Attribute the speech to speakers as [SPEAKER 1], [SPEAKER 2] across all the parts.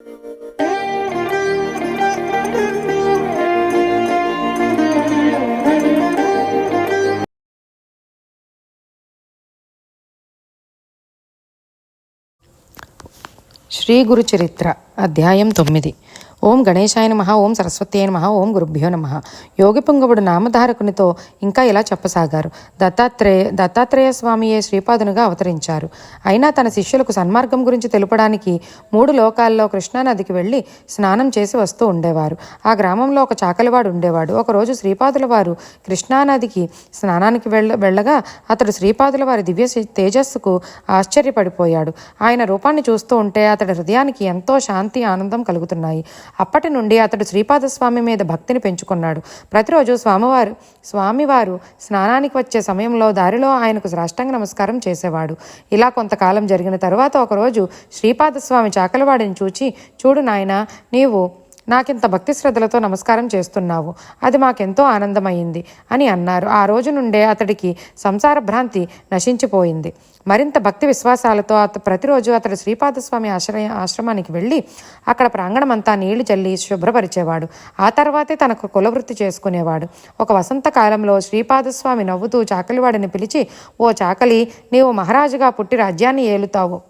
[SPEAKER 1] శ్రీ గురు చరిత్ర అధ్యాయం తొమ్మిది. ఓం గణేశాయ నమ ఓం సరస్వతి నమ ఓం గురుభ్యో నమ. యోగి పుంగవుడు నామధారకునితో ఇంకా ఇలా చెప్పసాగారు. దత్తాత్రేయ దత్తాత్రేయ స్వామియే శ్రీపాదునిగా అవతరించారు. అయినా తన శిష్యులకు సన్మార్గం గురించి తెలుపడానికి మూడు లోకాల్లో కృష్ణానదికి వెళ్ళి స్నానం చేసి వస్తూ ఉండేవారు. ఆ గ్రామంలో ఒక చాకలివాడు ఉండేవాడు. ఒకరోజు శ్రీపాదుల వారు కృష్ణానదికి స్నానానికి వెళ్ళ వెళ్ళగా అతడు శ్రీపాదుల వారి దివ్య తేజస్సుకు ఆశ్చర్యపడిపోయాడు. ఆయన రూపాన్ని చూస్తూ ఉంటే అతడి హృదయానికి ఎంతో శాంతి ఆనందం కలుగుతున్నాయి. అప్పటి నుండి అతడు శ్రీపాదస్వామి మీద భక్తిని పెంచుకున్నాడు. ప్రతిరోజు స్వామివారు స్వామివారు స్నానానికి వచ్చే సమయంలో దారిలో ఆయనకు సాష్టాంగ నమస్కారం చేసేవాడు. ఇలా కొంతకాలం జరిగిన తరువాత ఒకరోజు శ్రీపాదస్వామి చాకలవాడిని చూచి చూడు నాయన నీవు నాకింత భక్తి శ్రద్ధలతో నమస్కారం చేస్తున్నావు. అది మాకెంతో ఆనందమైంది అని అన్నారు. ఆ రోజు నుండే అతడికి సంసార భ్రాంతి నశించిపోయింది. మరింత భక్తి విశ్వాసాలతో అత ప్రతిరోజు అతడు శ్రీపాదస్వామి ఆశ్రయ ఆశ్రమానికి వెళ్ళి అక్కడ ప్రాంగణమంతా నీళ్ళు చల్లి శుభ్రపరిచేవాడు. ఆ తర్వాతే తనకు కులవృత్తి చేసుకునేవాడు. ఒక వసంతకాలంలో శ్రీపాదస్వామి నవ్వుతూ చాకలివాడిని పిలిచి ఓ చాకలి నీవు మహారాజుగా పుట్టి రాజ్యాన్ని ఏలుతావు.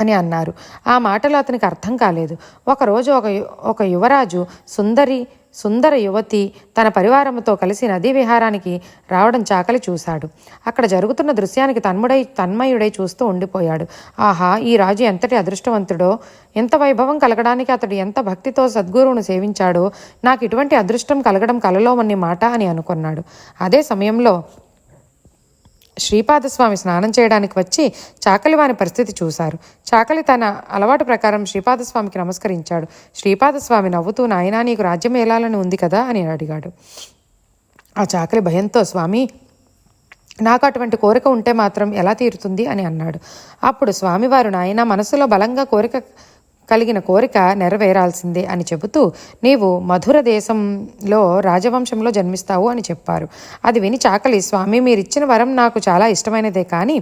[SPEAKER 1] అని అన్నారు. ఆ మాటలు అతనికి అర్థం కాలేదు. ఒకరోజు ఒక యు- ఒక యువరాజు సుందరి సుందర యువతి తన పరివారంతో కలిసి నదీ విహారానికి రావడం చాకలి చూశాడు. అక్కడ జరుగుతున్న దృశ్యానికి తన్ముడై తన్మయుడై చూస్తూ ఉండిపోయాడు. ఆహా ఈ రాజు ఎంతటి అదృష్టవంతుడో ఎంత వైభవం కలగడానికి అతడు ఎంత భక్తితో సద్గురువును సేవించాడో నాకు ఇటువంటి అదృష్టం కలగడం కలలో మన్ని మాట అని అనుకున్నాడు. అదే సమయంలో శ్రీపాదస్వామి స్నానం చేయడానికి వచ్చి చాకలి వాని పరిస్థితి చూశారు. చాకలి తన అలవాటు ప్రకారం శ్రీపాదస్వామికి నమస్కరించాడు. శ్రీపాదస్వామి నవ్వుతూ నాయనా నీకు రాజ్యం ఏలాలని ఉంది కదా? అని అడిగాడు. ఆ చాకలి భయంతో స్వామి నాకు అటువంటి కోరిక ఉంటే మాత్రం ఎలా తీరుతుంది? అని అన్నాడు. అప్పుడు స్వామివారు నాయన మనసులో బలంగా కోరిక కలిగిన కోరిక నెరవేరాల్సిందే అని చెబుతూ నీవు మధుర దేశంలో రాజవంశంలో జన్మిస్తావు అని చెప్పారు. అది విని చాకలి స్వామి మీరిచ్చిన వరం నాకు చాలా ఇష్టమైనదే కానీ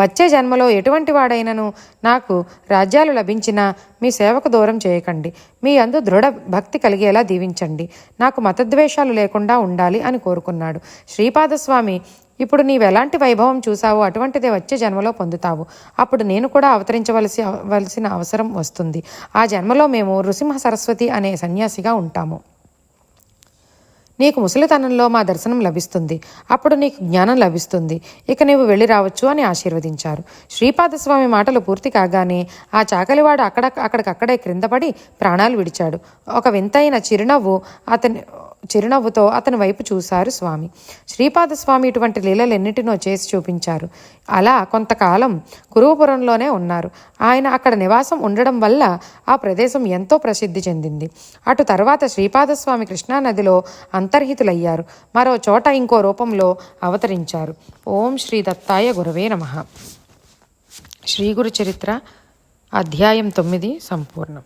[SPEAKER 1] వచ్చే జన్మలో ఎటువంటి వాడైనను? నాకు రాజ్యాలు లభించినా మీ సేవకు దూరం చేయకండి. మీ అందు దృఢ భక్తి కలిగేలా దీవించండి. నాకు మతద్వేషాలు లేకుండా ఉండాలి అని కోరుకున్నాడు. శ్రీపాదస్వామి ఇప్పుడు నీవెలాంటి వైభవం చూసావో అటువంటిదే వచ్చే జన్మలో పొందుతావు. అప్పుడు నేను కూడా అవతరించవలసి వలసిన అవసరం వస్తుంది. ఆ జన్మలో మేము నృసింహ సరస్వతి అనే సన్యాసిగా ఉంటాము. నీకు ముసలితనంలో మా దర్శనం లభిస్తుంది. అప్పుడు నీకు జ్ఞానం లభిస్తుంది. ఇక నీవు వెళ్ళి రావచ్చు అని ఆశీర్వదించారు. శ్రీపాదస్వామి మాటలు పూర్తి కాగానే ఆ చాకలివాడు అక్కడ అక్కడికక్కడే క్రిందపడి ప్రాణాలు విడిచాడు. ఒక వింతైన చిరునవ్వు అతని చిరునవ్వుతో అతని వైపు చూశారు స్వామి. శ్రీపాదస్వామి ఇటువంటి లీలలెన్నిటినో చేసి చూపించారు. అలా కొంతకాలం కురువపురంలోనే ఉన్నారు. ఆయన అక్కడ నివాసం ఉండడం వల్ల ఆ ప్రదేశం ఎంతో ప్రసిద్ధి చెందింది. అటు తర్వాత శ్రీపాదస్వామి కృష్ణానదిలో అంతర్హితులయ్యారు. మరో చోట ఇంకో రూపంలో అవతరించారు. ఓం శ్రీ దత్తాయ గురవే నమ. శ్రీ గురు చరిత్ర అధ్యాయం తొమ్మిది సంపూర్ణం.